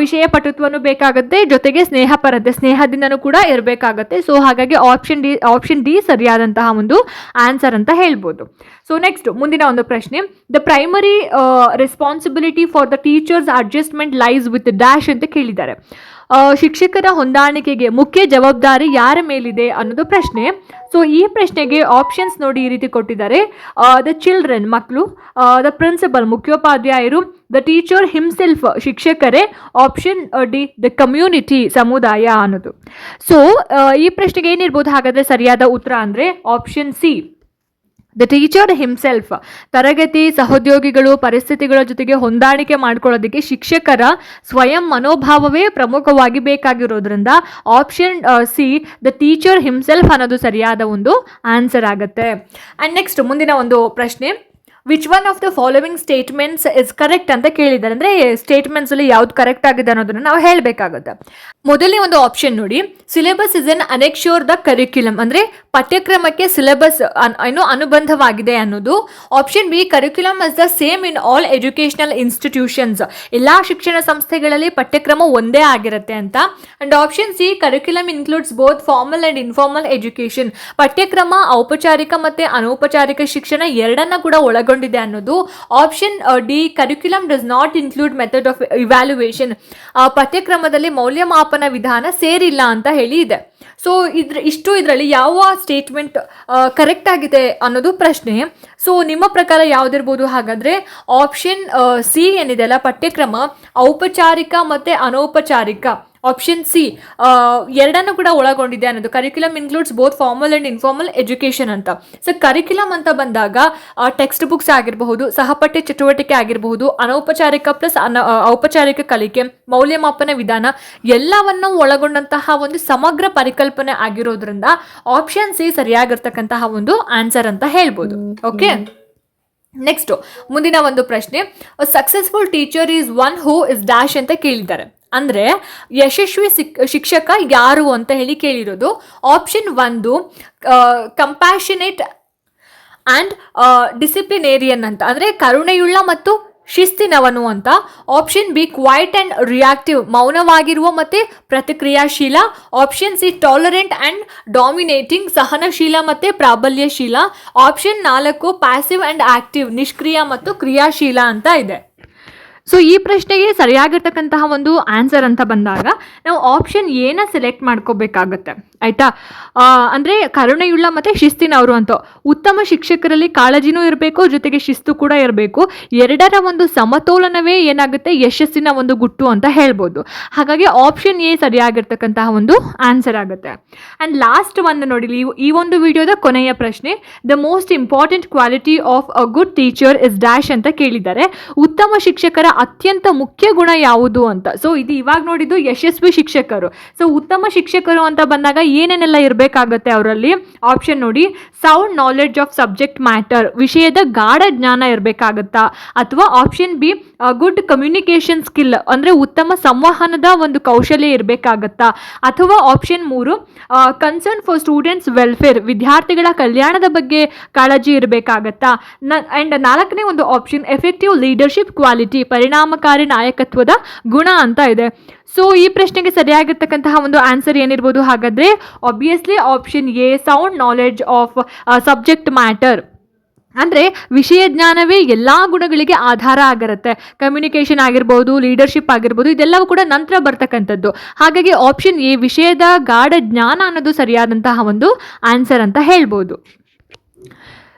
ವಿಷಯ ಪಟುತ್ವನೂ ಬೇಕಾಗುತ್ತೆ, ಜೊತೆಗೆ ಸ್ನೇಹಪರತೆ, ಸ್ನೇಹದಿಂದನೂ ಕೂಡ ಇರಬೇಕಾಗತ್ತೆ. ಸೊ ಹಾಗಾಗಿ ಆಪ್ಷನ್ ಡಿ ಆಪ್ಷನ್ ಡಿ ಸರಿಯಾದಂತಹ ಒಂದು ಆನ್ಸರ್ ಅಂತ ಹೇಳ್ಬೋದು. ಸೊ ನೆಕ್ಸ್ಟ್ ಮುಂದಿನ ಒಂದು ಪ್ರಶ್ನೆ. The primary responsibility for the teachers adjustment lies with dash ಅಂತ ಕೇಳಿದ್ದಾರೆ. ಶಿಕ್ಷಕರ ಹೊಂದಾಣಿಕೆಗೆ ಮುಖ್ಯ ಜವಾಬ್ದಾರಿ ಯಾರ ಮೇಲಿದೆ ಅನ್ನೋದು ಪ್ರಶ್ನೆ. ಸೊ ಈ ಪ್ರಶ್ನೆಗೆ ಆಪ್ಷನ್ಸ್ ನೋಡಿ ಈ ರೀತಿ ಕೊಟ್ಟಿದ್ದಾರೆ. ದ ಚಿಲ್ಡ್ರನ್ ಮಕ್ಕಳು ದ ಪ್ರಿನ್ಸಿಪಲ್ ಮುಖ್ಯೋಪಾಧ್ಯಾಯರು ದ ಟೀಚರ್ ಹಿಮ್ಸೆಲ್ಫ್ ಶಿಕ್ಷಕರೇ ಆಪ್ಷನ್ ಡಿ ದ ಕಮ್ಯುನಿಟಿ ಸಮುದಾಯ ಅನ್ನೋದು. ಸೊ ಈ ಪ್ರಶ್ನೆಗೆ ಏನಿರ್ಬೋದು? ಹಾಗಾದರೆ ಸರಿಯಾದ ಉತ್ತರ ಅಂದರೆ option C. The teacher himself ತರಗತಿ ಸಹೋದ್ಯೋಗಿಗಳು ಪರಿಸ್ಥಿತಿಗಳ ಜೊತೆಗೆ ಹೊಂದಾಣಿಕೆ ಮಾಡ್ಕೊಳ್ಳೋದಕ್ಕೆ ಶಿಕ್ಷಕರ ಸ್ವಯಂ ಮನೋಭಾವವೇ ಪ್ರಮುಖವಾಗಿ ಬೇಕಾಗಿರೋದ್ರಿಂದ option C the teacher himself ಅನ್ನೋದು ಸರಿಯಾದ ಒಂದು ಆನ್ಸರ್ ಆಗುತ್ತೆ. ಆ್ಯಂಡ್ ನೆಕ್ಸ್ಟ್ ಮುಂದಿನ ಒಂದು ಪ್ರಶ್ನೆ. Which one of the following statements is correct ಅಂತ ಕೇಳಿದ್ದಾರೆ. ಅಂದರೆ ಸ್ಟೇಟ್ಮೆಂಟ್ಸಲ್ಲಿ ಯಾವ್ದು ಕರೆಕ್ಟ್ ಆಗಿದೆ ಅನ್ನೋದನ್ನ ನಾವು ಹೇಳಬೇಕಾಗುತ್ತೆ. ಮೊದಲನೇ ಒಂದು ಆಪ್ಷನ್ ನೋಡಿ. Syllabus is an annexure the curriculum ಅಂದರೆ, ಪಠ್ಯಕ್ರಮಕ್ಕೆ ಸಿಲೆಬಸ್ ಏನು ಅನುಬಂಧವಾಗಿದೆ ಅನ್ನೋದು. Option B curriculum is the same in all educational institutions ಎಲ್ಲ ಶಿಕ್ಷಣ ಸಂಸ್ಥೆಗಳಲ್ಲಿ ಪಠ್ಯಕ್ರಮ ಒಂದೇ ಆಗಿರುತ್ತೆ ಅಂತ. And option C curriculum includes both formal and informal education ಪಠ್ಯಕ್ರಮ ಔಪಚಾರಿಕ ಮತ್ತು ಅನೌಪಚಾರಿಕ ಶಿಕ್ಷಣ ಎರಡನ್ನ ಕೂಡ ಒಳಗೊಂಡಿದೆ ಅನ್ನೋದು. Option D curriculum does not include method of evaluation ಪಠ್ಯಕ್ರಮದಲ್ಲಿ ಮೌಲ್ಯಮಾಪನ ವಿಧಾನ ಸೇರಿಲ್ಲ ಅಂತ ಹೇಳಿ ಇದೆ. ಸೊ ಇದ್ರ, ಇಷ್ಟು ಇದರಲ್ಲಿ ಯಾವ ಸ್ಟೇಟ್ಮೆಂಟ್ ಕರೆಕ್ಟ್ ಆಗಿದೆ ಅನ್ನೋದು ಪ್ರಶ್ನೆ. ಸೊ ನಿಮ್ಮ ಪ್ರಕಾರ ಯಾವುದಿರ್ಬೋದು? ಹಾಗಾದರೆ ಆಪ್ಷನ್ ಸಿ ಏನಿದೆ ಅಲ್ಲ, ಪಠ್ಯಕ್ರಮ, ಔಪಚಾರಿಕ ಮತ್ತು ಅನೌಪಚಾರಿಕ. ಆಪ್ಷನ್ ಸಿ ಎರಡನ್ನು ಕೂಡ ಒಳಗೊಂಡಿದೆ ಅನ್ನೋದು. Curriculum includes both formal and informal education ಅಂತ. ಸೊ ಕರಿಕ್ಯುಲಮ್ ಅಂತ ಬಂದಾಗ ಟೆಕ್ಸ್ಟ್ ಬುಕ್ಸ್ ಆಗಿರಬಹುದು ಸಹಪಠ್ಯ ಚಟುವಟಿಕೆ ಆಗಿರಬಹುದು ಅನೌಪಚಾರಿಕ ಪ್ಲಸ್ ಅನ ಔಪಚಾರಿಕ ಕಲಿಕೆ ಮೌಲ್ಯಮಾಪನ ವಿಧಾನ ಎಲ್ಲವನ್ನು ಒಳಗೊಂಡಂತಹ ಒಂದು ಸಮಗ್ರ ಪರಿಕಲ್ಪನೆ ಆಗಿರೋದ್ರಿಂದ ಆಪ್ಷನ್ ಸಿ ಸರಿಯಾಗಿರ್ತಕ್ಕಂತಹ ಒಂದು ಆನ್ಸರ್ ಅಂತ ಹೇಳ್ಬೋದು. ಓಕೆ ನೆಕ್ಸ್ಟ್ ಮುಂದಿನ ಒಂದು ಪ್ರಶ್ನೆ. Successful teacher is one who is dash ಅಂತ ಕೇಳಿದ್ದಾರೆ. ಅಂದರೆ ಯಶಸ್ವಿ ಶಿಕ್ಷಕ ಯಾರು ಅಂತ ಹೇಳಿ ಕೇಳಿರೋದು. ಆಪ್ಷನ್ ಒಂದು ಕಂಪ್ಯಾಷನೇಟ್ ಆ್ಯಂಡ್ ಡಿಸಿಪ್ಲಿನೇರಿಯನ್ ಅಂತ. ಅಂದರೆ ಕರುಣೆಯುಳ್ಳ ಮತ್ತು ಶಿಸ್ತಿನವನು ಅಂತ. Option B quiet and reactive ಮೌನವಾಗಿರುವ ಮತ್ತು ಪ್ರತಿಕ್ರಿಯಾಶೀಲ. Option C tolerant and dominating ಸಹನಶೀಲ ಮತ್ತು ಪ್ರಾಬಲ್ಯಶೀಲ. ಆಪ್ಷನ್ ನಾಲ್ಕು ಪ್ಯಾಸಿವ್ ಆ್ಯಂಡ್ ಆಕ್ಟಿವ್ ನಿಷ್ಕ್ರಿಯ ಮತ್ತು ಕ್ರಿಯಾಶೀಲ ಅಂತ ಇದೆ. ಸೊ ಈ ಪ್ರಶ್ನೆಗೆ ಸರಿಯಾಗಿರ್ತಕ್ಕಂತಹ ಒಂದು ಆನ್ಸರ್ ಅಂತ ಬಂದಾಗ, ನಾವು ಆಪ್ಷನ್ ಏನ ಸೆಲೆಕ್ಟ್ ಮಾಡ್ಕೋಬೇಕಾಗತ್ತೆ. ಆಯಿತಾ? ಅಂದರೆ ಕರುಣೆಯುಳ್ಳ ಮತ್ತು ಶಿಸ್ತಿನವರು ಅಂತ. ಉತ್ತಮ ಶಿಕ್ಷಕರಲ್ಲಿ ಕಾಳಜಿನೂ ಇರಬೇಕು, ಜೊತೆಗೆ ಶಿಸ್ತು ಕೂಡ ಇರಬೇಕು. ಎರಡರ ಒಂದು ಸಮತೋಲನವೇ ಏನಾಗುತ್ತೆ? ಯಶಸ್ಸಿನ ಒಂದು ಗುಟ್ಟು ಅಂತ ಹೇಳ್ಬೋದು. ಹಾಗಾಗಿ ಆಪ್ಷನ್ ಎ ಸರಿಯಾಗಿರ್ತಕ್ಕಂತಹ ಒಂದು ಆನ್ಸರ್ ಆಗುತ್ತೆ. ಆ್ಯಂಡ್ ಲಾಸ್ಟ್ ಒಂದು ನೋಡಿ, ಈ- ಈ ಒಂದು ವಿಡಿಯೋದ ಕೊನೆಯ ಪ್ರಶ್ನೆ the most important quality of a good teacher is dash ಅಂತ ಕೇಳಿದ್ದಾರೆ. ಉತ್ತಮ ಶಿಕ್ಷಕರ ಅತ್ಯಂತ ಮುಖ್ಯ ಗುಣ ಯಾವುದು ಅಂತ. ಸೊ ಇದು ಇವಾಗ ನೋಡಿದ್ದು ಯಶಸ್ವಿ ಶಿಕ್ಷಕರು. ಸೊ ಉತ್ತಮ ಶಿಕ್ಷಕರು ಅಂತ ಬಂದಾಗ ಏನೇನೆಲ್ಲ ಇರಬೇಕಾಗತ್ತೆ ಅವರಲ್ಲಿ? ಆಪ್ಷನ್ ನೋಡಿ sound knowledge of subject matter ವಿಷಯದ ಗಾಢ ಜ್ಞಾನ ಇರಬೇಕಾಗತ್ತಾ? ಅಥವಾ option B good communication skill ಅಂದರೆ ಉತ್ತಮ ಸಂವಹನದ ಒಂದು ಕೌಶಲ್ಯ ಇರಬೇಕಾಗತ್ತಾ? ಅಥವಾ ಆಪ್ಷನ್ ಮೂರು ಕನ್ಸರ್ನ್ ಫಾರ್ ಸ್ಟೂಡೆಂಟ್ಸ್ ವೆಲ್ಫೇರ್ ವಿದ್ಯಾರ್ಥಿಗಳ ಕಲ್ಯಾಣದ ಬಗ್ಗೆ ಕಾಳಜಿ ಇರಬೇಕಾಗತ್ತಾ? ನ ಆ್ಯಂಡ್ ನಾಲ್ಕನೇ ಒಂದು ಆಪ್ಷನ್ ಎಫೆಕ್ಟಿವ್ ಲೀಡರ್ಶಿಪ್ ಕ್ವಾಲಿಟಿ ಪರಿಣಾಮಕಾರಿ ನಾಯಕತ್ವದ ಗುಣ ಅಂತ ಇದೆ. ಸೊ ಈ ಪ್ರಶ್ನೆಗೆ ಸರಿಯಾಗಿರ್ತಕ್ಕಂತಹ ಒಂದು ಆನ್ಸರ್ ಏನಿರ್ಬೋದು? ಹಾಗಾದರೆ obviously option A sound knowledge of subject matter ಅಂದರೆ, ವಿಷಯ ಜ್ಞಾನವೇ ಎಲ್ಲ ಗುಣಗಳಿಗೆ ಆಧಾರ ಆಗಿರುತ್ತೆ. ಕಮ್ಯುನಿಕೇಷನ್ ಆಗಿರ್ಬೋದು ಲೀಡರ್ಶಿಪ್ ಆಗಿರ್ಬೋದು, ಇದೆಲ್ಲವೂ ಕೂಡ ನಂತರ ಬರ್ತಕ್ಕಂಥದ್ದು. ಹಾಗಾಗಿ ಆಪ್ಷನ್ ಎ ವಿಷಯದ ಗಾಢ ಜ್ಞಾನ ಅನ್ನೋದು ಸರಿಯಾದಂತಹ ಒಂದು ಆನ್ಸರ್ ಅಂತ ಹೇಳ್ಬೋದು.